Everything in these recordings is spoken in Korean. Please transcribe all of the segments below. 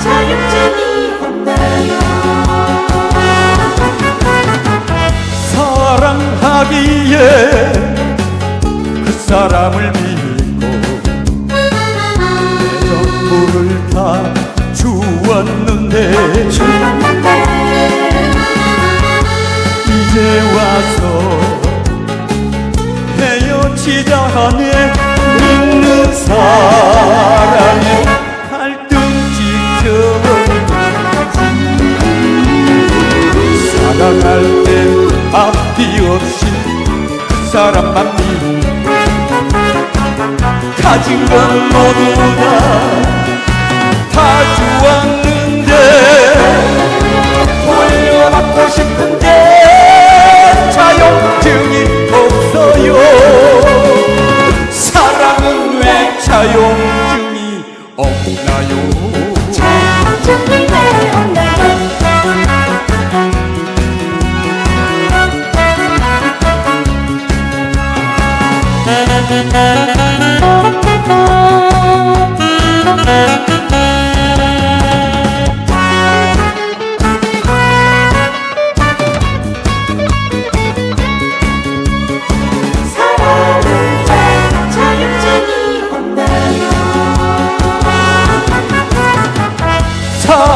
자격증이 없나요 사랑하기에 그 사람을 믿 주었는데. 이제 와서 헤어지자네. 믿는 사랑의 갈등 지켜. 사랑할 때 앞뒤 없이 그 사람만 믿고 가진 건 모두 다 다 주 나요 자격증이 왜 없나요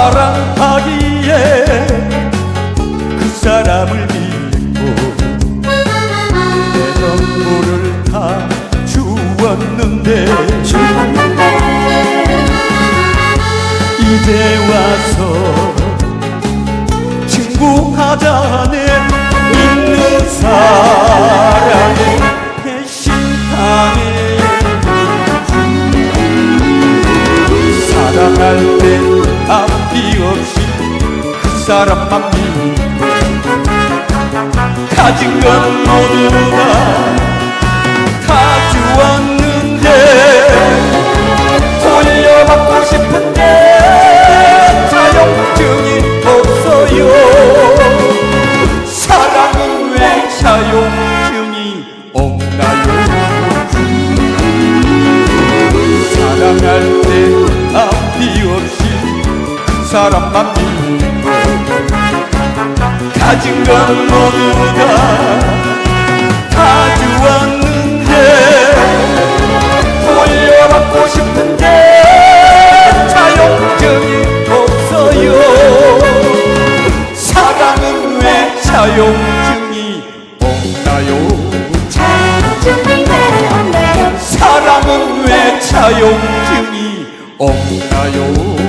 사랑하기에 그 사람을 믿고 내 전부를 다 주었는데 이제 와서 친구하자네 믿는 사랑에 배신당해 사랑할 때그 사람만 믿고 가진 건 모두 다다 주었는데 돌려받고 싶은데 자용증이 없어요. 사랑은 왜 자용증이 없나요? 사랑할 때 앞뒤 없이 그 사람만 믿고 가진 건 모두 다다 주었는데 돌려받고 싶은데 자용증이 없어요. 사랑은 왜 자용증이 없나요? 자격증이 왜 없나요? 사랑은 왜 자용증이 없나요